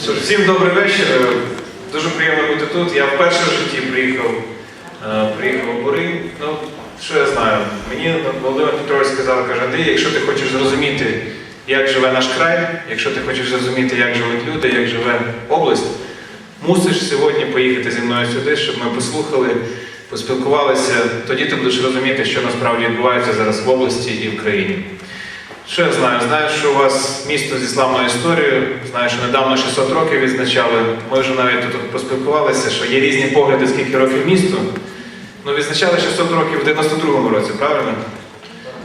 Всім добрий вечір. Дуже приємно бути тут. Я вперше в житті приїхав, е, приїхав у Бурин. Ну, що я знаю? Мені Володимир Петрович сказав, каже, Андрій, якщо ти хочеш зрозуміти, як живе наш край, якщо ти хочеш зрозуміти, як живуть люди, як живе область, мусиш сьогодні поїхати зі мною сюди, щоб ми послухали, поспілкувалися. Тоді ти будеш розуміти, що насправді відбувається зараз в області і в країні. Що я знаю? Знаю, що у вас місто зі славною історією. Знаю, що недавно 600 років відзначали. Ми вже навіть тут поспілкувалися, що є різні погляди, скільки років місту. Ну, відзначали 600 років в 92-му році, правильно?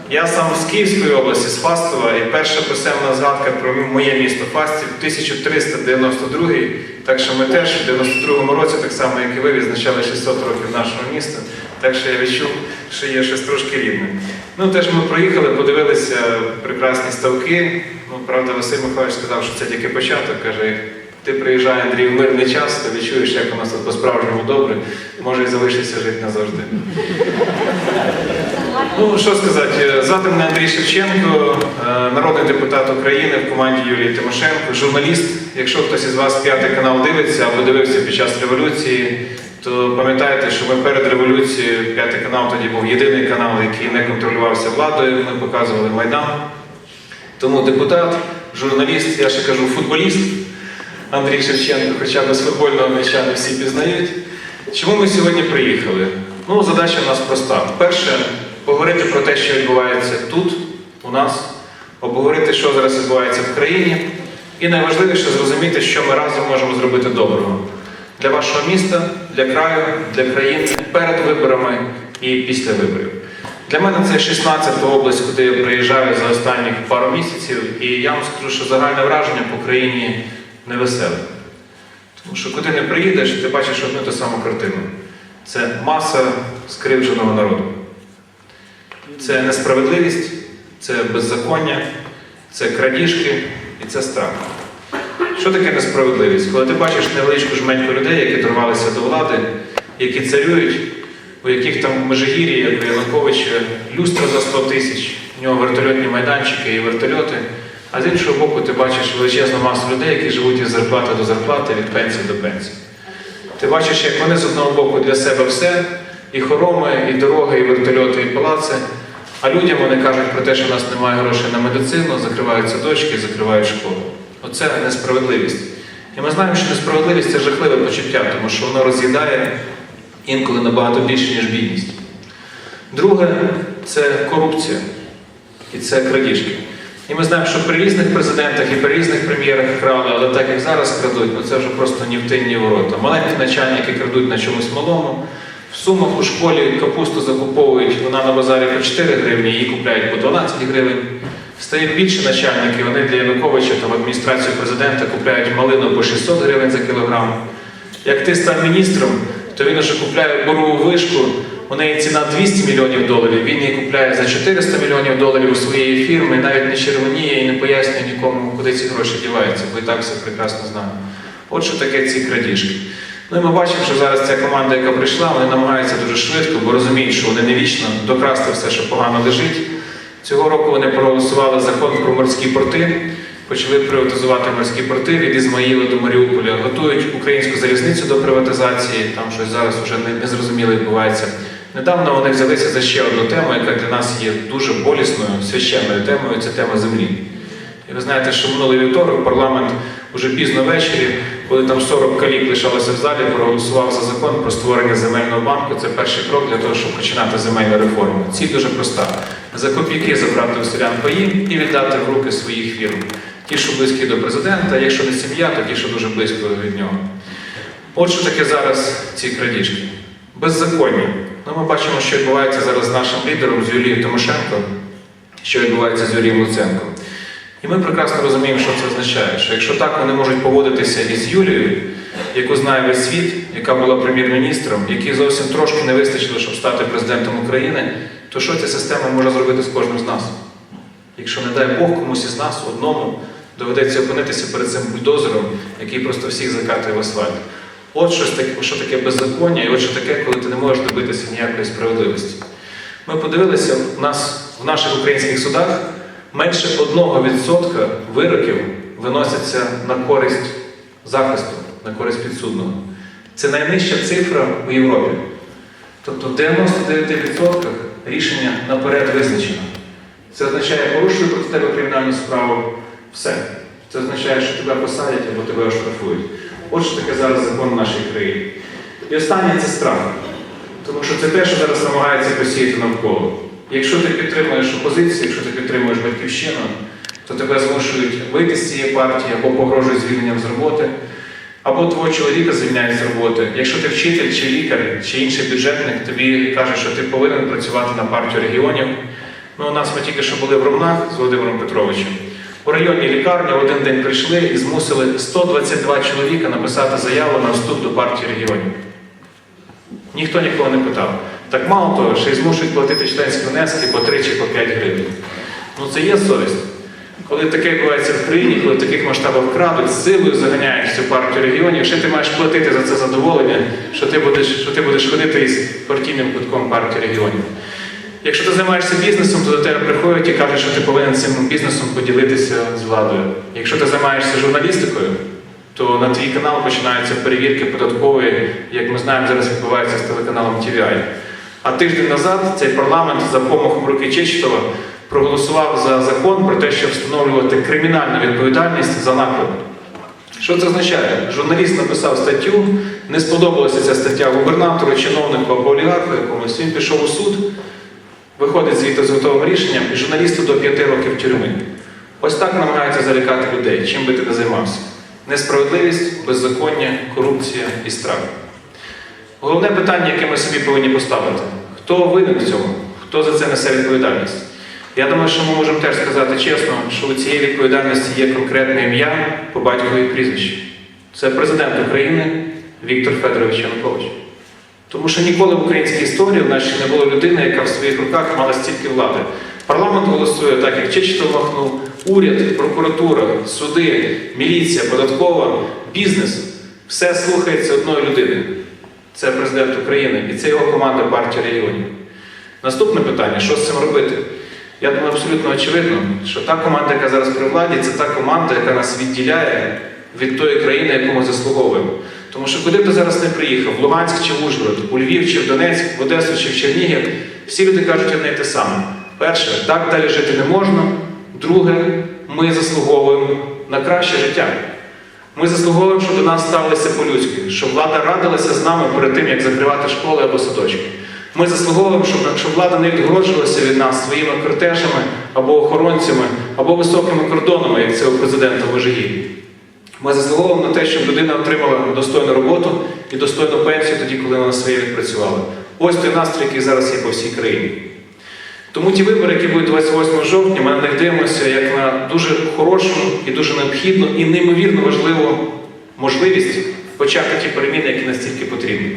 Я сам з Київської області, з Фастова, і перша писемна згадка про моє місто Фастів 1392 Так що ми теж в 92-му році, так само як і ви, відзначали 600 років нашого міста. Так що я відчув, що є щось трошки рідне. Ну теж ми проїхали, подивилися прекрасні ставки. Ну, правда, Василь Михайлович сказав, що це тільки початок. Каже, ти приїжджай, Андрій, в мирний час, то відчуєш, як у нас тут по-справжньому добре, може і залишишся жити назавжди. Ну, що сказати, звати мене Андрій Шевченко, е, народний депутат України в команді Юлії Тимошенко, журналіст. Якщо хтось із вас п'ятий канал дивиться або дивився під час революції, то пам'ятаєте, що ми перед революцією п'ятий канал тоді був єдиний канал, який не контролювався владою. Ми показували Майдан. Тому депутат, журналіст, я ще кажу футболіст Андрій Шевченко, хоча без футбольного м'яча не всі пізнають. Чому ми сьогодні приїхали? Ну, задача в нас проста. Перше, поговорити про те, що відбувається тут, у нас, обговорити, що зараз відбувається в країні. І найважливіше зрозуміти, що ми разом можемо зробити доброго для вашого міста, для краю, для країни перед виборами і після виборів. Для мене це 16-та область, куди я приїжджаю за останні пару місяців, і я вам скажу, що загальне враження по країні невеселе. Тому що куди не приїдеш, ти бачиш одну ту саму картину. Це маса скривдженого народу. Це несправедливість, це беззаконня, це крадіжки і це страх. Що таке несправедливість? Коли ти бачиш невеличку жменьку людей, які дорвалися до влади, які царюють, у яких там в як у Януковича, люстра за 100 тисяч, у нього вертольотні майданчики і вертольоти. А з іншого боку, ти бачиш величезну масу людей, які живуть від зарплати до зарплати, від пенсії до пенсії. Ти бачиш, як вони з одного боку для себе все, і хороми, і дороги, і вертольоти, і палаци. А людям вони кажуть про те, що в нас немає грошей на медицину, закривають садочки, закривають школи. Оце несправедливість. І ми знаємо, що несправедливість це жахливе почуття, тому що воно роз'їдає інколи набагато більше, ніж бідність. Друге це корупція і це крадіжки. І ми знаємо, що при різних президентах і при різних прем'єрах крали, але так як зараз крадуть, ну це вже просто ні в тин, ні в ворота. Маленькі начальники крадуть на чомусь малому. В сумах у школі капусту закуповують, вона на базарі по 4 гривні, її купляють по 12 гривень. Стають більше начальники, вони для Януковича та в адміністрацію президента купляють малину по 600 гривень за кілограм. Як ти став міністром, то він вже купляє борову вишку, у неї ціна 200 мільйонів доларів, він її купляє за 400 мільйонів доларів у своєї фірми, навіть не червоніє і не пояснює нікому, куди ці гроші діваються, бо і так все прекрасно знає. От що таке ці крадіжки. Ну і ми бачимо, що зараз ця команда, яка прийшла, вони намагаються дуже швидко, бо розуміють, що вони не вічно докрасти все, що погано лежить. Цього року вони проголосували закон про морські порти, почали приватизувати морські порти від Ізмаїла до Маріуполя, готують українську залізницю до приватизації, там щось зараз вже незрозуміло відбувається. Недавно вони взялися за ще одну тему, яка для нас є дуже болісною, священною темою це тема землі. І ви знаєте, що минулий вівторок парламент уже пізно ввечері, коли там 40 калік лишалося в залі, проголосував за закон про створення земельного банку. Це перший крок для того, щоб починати земельну реформу. Ціль дуже проста: за копійки забрати у селян паї і віддати в руки своїх фірм. Ті, що близькі до президента, якщо не сім'я, то ті, що дуже близько від нього. От що таке зараз ці крадіжки. Беззаконня. Ну, ми бачимо, що відбувається зараз з нашим лідером, з Юлією Тимошенко, що відбувається з Юрієм Луценком. І ми прекрасно розуміємо, що це означає, що якщо так вони можуть поводитися із Юлією, яку знає весь світ, яка була прем'єр-міністром, якій зовсім трошки не вистачило, щоб стати президентом України, то що ця система може зробити з кожним з нас? Якщо, не дай Бог, комусь із нас одному доведеться опинитися перед цим бульдозером, який просто всіх закатує в асфальт. От щось таке, що таке беззаконня, і от що таке, коли ти не можеш добитися ніякої справедливості. Ми подивилися, в нас в наших українських судах менше 1% вироків виносяться на користь захисту на користь підсудного. Це найнижча цифра у Європі. Тобто в 99% рішення наперед визначено. Це означає, порушую проти тебе кримінальну справу, все. Це означає, що тебе посадять або тебе оштрафують. От що таке зараз закон в нашій країні. І останнє це страх. Тому що це те, що зараз намагається посіяти навколо. Якщо ти підтримуєш опозицію, якщо ти підтримуєш батьківщину, то тебе змушують вийти з цієї партії або погрожують звільненням з роботи, або твого чоловіка звільняють з роботи. Якщо ти вчитель чи лікар, чи інший бюджетник, тобі кажуть, що ти повинен працювати на партію регіонів. Ну, у нас ми тільки що були в Ромнах з Володимиром Петровичем. У районній лікарні один день прийшли і змусили 122 чоловіка написати заяву на вступ до партії регіонів. Ніхто нікого не питав. Так мало того, ще й змушують платити членські внески по 3 чи по 5 гривень. Ну це є совість. Коли таке відбувається в країні, коли в таких масштабах крадуть, силою заганяють цю партію регіонів, ще ти маєш платити за це задоволення, що ти будеш, що ти будеш ходити із партійним кутком партії регіонів. Якщо ти займаєшся бізнесом, то до тебе приходять і кажуть, що ти повинен цим бізнесом поділитися з владою. Якщо ти займаєшся журналістикою, то на твій канал починаються перевірки податкової, як ми знаємо, зараз відбувається з телеканалом TVI. А тиждень назад цей парламент за помахом руки Чечетова проголосував за закон про те, щоб встановлювати кримінальну відповідальність за наклеп. Що це означає? Журналіст написав статтю, не сподобалася ця стаття губернатору, чиновнику або олігарху якомусь. Він пішов у суд, виходить звідти з готовим рішенням, і журналісту до 5 років тюрми. Ось так намагаються залякати людей, чим би ти не займався. Несправедливість, беззаконня, корупція і страх. Головне питання, яке ми собі повинні поставити: хто винен в цьому? Хто за це несе відповідальність? Я думаю, що ми можемо теж сказати чесно, що у цієї відповідальності є конкретне ім'я по батькові прізвищі. Це президент України Віктор Федорович Янукович. Тому що ніколи в українській історії в ще не було людини, яка в своїх руках мала стільки влади. Парламент голосує так, як Чечетов махнув, уряд, прокуратура, суди, міліція, податкова, бізнес все слухається одної людини. Це президент України і це його команда партії регіонів. Наступне питання: що з цим робити? Я думаю, абсолютно очевидно, що та команда, яка зараз при владі, це та команда, яка нас відділяє від тої країни, яку ми заслуговуємо. Тому що куди б ти зараз не приїхав, в Луганськ чи в Ужгород, у Львів чи в Донецьк, в Одесу чи в Чернігів, всі люди кажуть одне й те саме. Перше, так далі жити не можна. Друге, ми заслуговуємо на краще життя. Ми заслуговуємо, щоб до нас ставилися по-людськи, щоб влада радилася з нами перед тим, як закривати школи або садочки. Ми заслуговуємо, щоб, щоб влада не відгороджувалася від нас своїми кортежами або охоронцями, або високими кордонами, як це у президента Вожигій. Ми заслуговуємо на те, щоб людина отримала достойну роботу і достойну пенсію тоді, коли вона своє відпрацювала. Ось той настрій, який зараз є по всій країні. Тому ті вибори, які будуть 28 жовтня, ми на них дивимося як на дуже хорошу і дуже необхідну і неймовірно важливу можливість почати ті переміни, які настільки потрібні.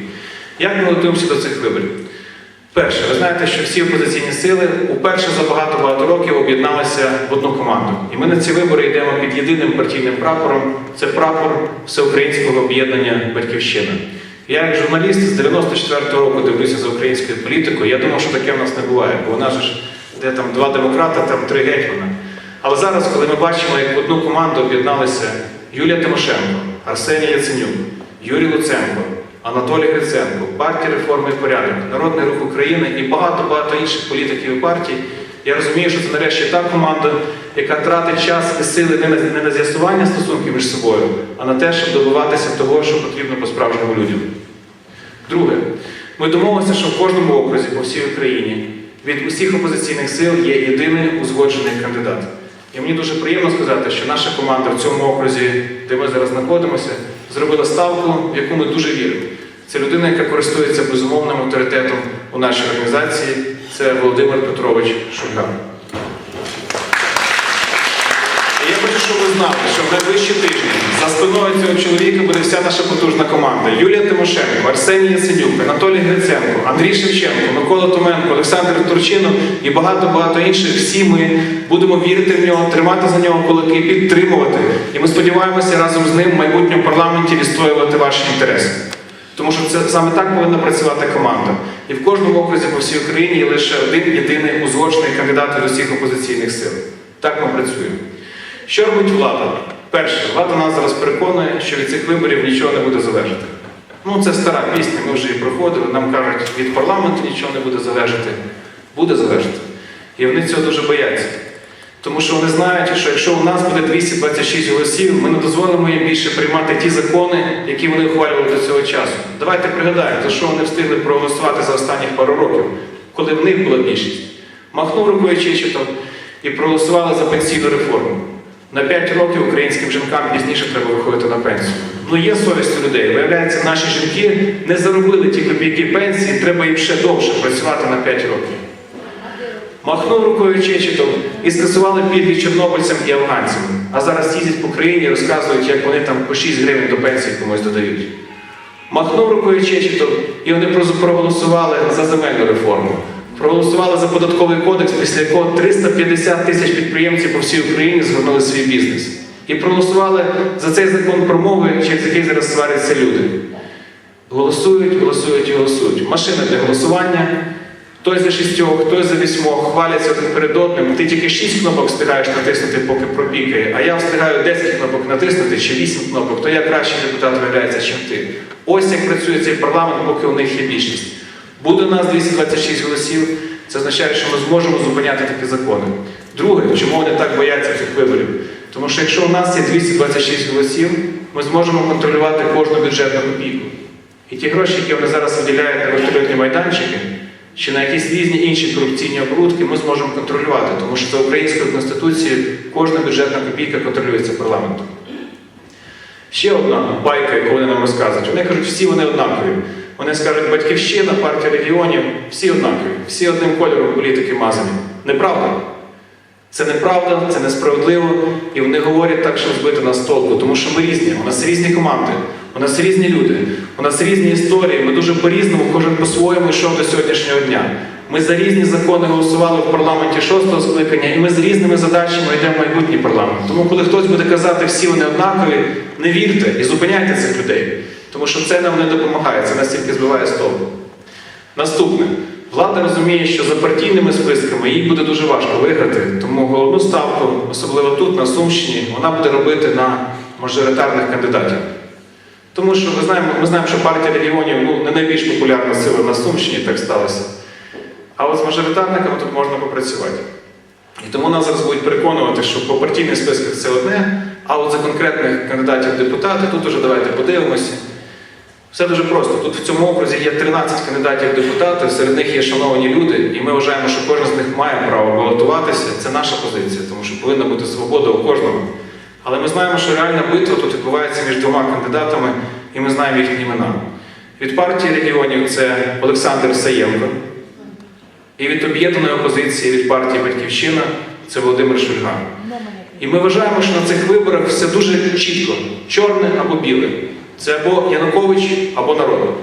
Як ми готуємося до цих виборів? Перше, ви знаєте, що всі опозиційні сили уперше за багато-багато років об'єдналися в одну команду. І ми на ці вибори йдемо під єдиним партійним прапором. Це прапор Всеукраїнського об'єднання Батьківщина. Я, як журналіст з 94-го року дивлюся за українською політикою. Я думав, що таке в нас не буває, бо у нас ж де там два демократи, там три гетьмана. Але зараз, коли ми бачимо, як в одну команду об'єдналися Юлія Тимошенко, Арсеній Яценюк, Юрій Луценко, Анатолій Гриценко, партія реформи і порядок, Народний рух України і багато-багато інших політиків і партій, я розумію, що це нарешті та команда, яка тратить час і сили не на, не на з'ясування стосунків між собою, а на те, щоб добиватися того, що потрібно по-справжньому людям. Друге, ми домовилися, що в кожному окрузі по всій Україні від усіх опозиційних сил є єдиний узгоджений кандидат. І мені дуже приємно сказати, що наша команда в цьому окрузі, де ми зараз знаходимося, зробила ставку, в яку ми дуже віримо. Це людина, яка користується безумовним авторитетом у нашій організації. Це Володимир Петрович Шульган. І я хочу, щоб ви знали, що в найближчі тижні за спиною цього чоловіка буде вся наша потужна команда. Юлія Тимошенко, Арсеній Яценюк, Анатолій Гриценко, Андрій Шевченко, Микола Томенко, Олександр Турчинов і багато-багато інших. Всі ми будемо вірити в нього, тримати за нього кулаки, підтримувати. І ми сподіваємося разом з ним в майбутньому парламенті відстоювати ваші інтереси. Тому що це саме так повинна працювати команда. І в кожному окрузі по всій Україні є лише один єдиний узгоджений кандидат від усіх опозиційних сил. Так ми працюємо. Що робить влада? Перше, влада нас зараз переконує, що від цих виборів нічого не буде залежати. Ну, це стара пісня, ми вже її проходили. Нам кажуть, від парламенту нічого не буде залежати. Буде залежати. І вони цього дуже бояться. Тому що вони знають, що якщо у нас буде 226 голосів, ми не дозволимо їм більше приймати ті закони, які вони ухвалювали до цього часу. Давайте пригадаємо, за що вони встигли проголосувати за останніх пару років, коли в них була більшість. Махнув рукою Чечетов і проголосували за пенсійну реформу. На 5 років українським жінкам пізніше треба виходити на пенсію. Ну є совість людей. Виявляється, наші жінки не заробили ті копійки пенсії, треба їм ще довше працювати на 5 років. Махнув рукою Чечетов і скасували пільги чорнобильцям і афганцям. А зараз їздять по країні і розказують, як вони там по 6 гривень до пенсії комусь додають. Махнув рукою Чечетов, і вони проголосували за земельну реформу. Проголосували за податковий кодекс, після якого 350 тисяч підприємців по всій Україні звернули свій бізнес. І проголосували за цей закон про мови, через який зараз сваряться люди. Голосують, голосують і голосують. Машина для голосування. Той за шістьох, той за вісьмох, хваляться один перед одним. Ти тільки шість кнопок встигаєш натиснути, поки пробікає, а я встигаю 10 кнопок натиснути чи 8 кнопок, то я кращий депутат виявляється, чим ти. Ось як працює цей парламент, поки у них є більшість. Буде у нас 226 голосів, це означає, що ми зможемо зупиняти такі закони. Друге, чому вони так бояться цих виборів? Тому що якщо у нас є 226 голосів, ми зможемо контролювати кожну бюджетну копійку. І ті гроші, які вони зараз виділяють на вертольотні майданчики, чи на якісь різні інші корупційні оборудки, ми зможемо контролювати, тому що за українською конституцією кожна бюджетна копійка контролюється парламентом. Ще одна байка, яку вони нам розказують. Вони кажуть, всі вони однакові. Вони скажуть, батьківщина, партія регіонів, всі однакові, всі одним кольором політики мазані. Неправда. Це неправда, це несправедливо, і вони говорять так, щоб збити нас толку, тому що ми різні, у нас різні команди, у нас різні люди, у нас різні історії, ми дуже по-різному, кожен по-своєму йшов до сьогоднішнього дня. Ми за різні закони голосували в парламенті шостого скликання, і ми з різними задачами йдемо в майбутній парламент. Тому, коли хтось буде казати, всі вони однакові, не вірте і зупиняйте цих людей, тому що це нам не допомагає, це нас тільки збиває з толку. Наступне. Влада розуміє, що за партійними списками їй буде дуже важко виграти, тому головну ставку, особливо тут, на Сумщині, вона буде робити на мажоритарних кандидатів. Тому що ми знаємо, ми знаємо, що партія регіонів ну, не найбільш популярна сила на Сумщині, так сталося. А от з мажоритарниками тут можна попрацювати. І тому нас зараз будуть переконувати, що по партійних списках це одне, а от за конкретних кандидатів-депутати тут уже давайте подивимося. Все дуже просто. Тут в цьому окрузі є 13 кандидатів депутати, серед них є шановані люди, і ми вважаємо, що кожен з них має право балотуватися. Це наша позиція, тому що повинна бути свобода у кожного. Але ми знаємо, що реальна битва тут відбувається між двома кандидатами, і ми знаємо їхні імена. Від партії регіонів це Олександр Саєнко, і від об'єднаної опозиції від партії Батьківщина це Володимир Шульга. І ми вважаємо, що на цих виборах все дуже чітко: чорне або біле. Це або Янукович, або народ.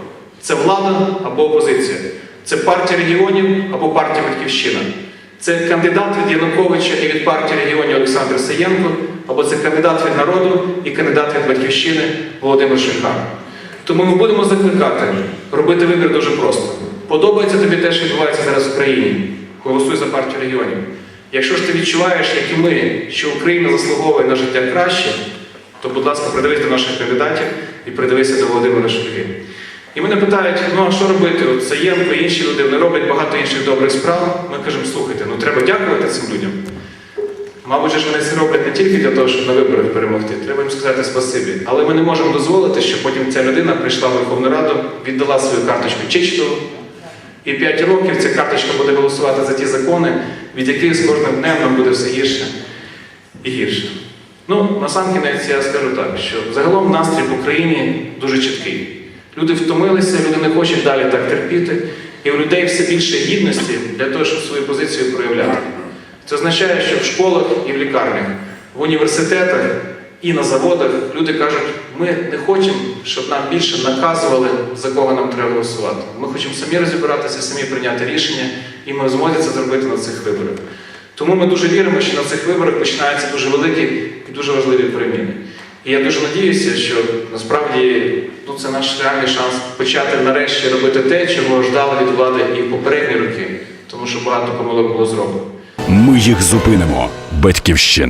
Це влада або опозиція. Це партія регіонів або партія Батьківщина. Це кандидат від Януковича і від партії регіонів Олександр Саєнко, або це кандидат від народу і кандидат від Батьківщини Володимир Шульга. Тому ми будемо закликати робити вибір дуже просто. Подобається тобі те, що відбувається зараз в країні. Голосуй за партію регіонів. Якщо ж ти відчуваєш, як і ми, що Україна заслуговує на життя краще, то, будь ласка, придивись до наших кандидатів і придивися до Володимира Шульги. І мене питають, ну а що робити? От Саєнко, інші люди, вони роблять багато інших добрих справ. Ми кажемо, слухайте, ну треба дякувати цим людям. Мабуть, ж вони це роблять не тільки для того, щоб на виборах перемогти, треба їм сказати спасибі. Але ми не можемо дозволити, щоб потім ця людина прийшла в Верховну Раду, віддала свою карточку Чечетову, і 5 років ця карточка буде голосувати за ті закони, від яких з кожним днем нам буде все гірше і гірше. Ну, на сам кінець я скажу так, що загалом настрій в Україні дуже чіткий. Люди втомилися, люди не хочуть далі так терпіти, і у людей все більше гідності для того, щоб свою позицію проявляти. Це означає, що в школах і в лікарнях, в університетах і на заводах люди кажуть, ми не хочемо, щоб нам більше наказували, за кого нам треба голосувати. Ми хочемо самі розібратися, самі прийняти рішення, і ми змозі це зробити на цих виборах. Тому ми дуже віримо, що на цих виборах починаються дуже великі і дуже важливі переміни. І я дуже надіюся, що насправді ну, це наш реальний шанс почати нарешті робити те, чого ждали від влади і в попередні роки, тому що багато помилок було зроблено. Ми їх зупинимо. Батьківщина.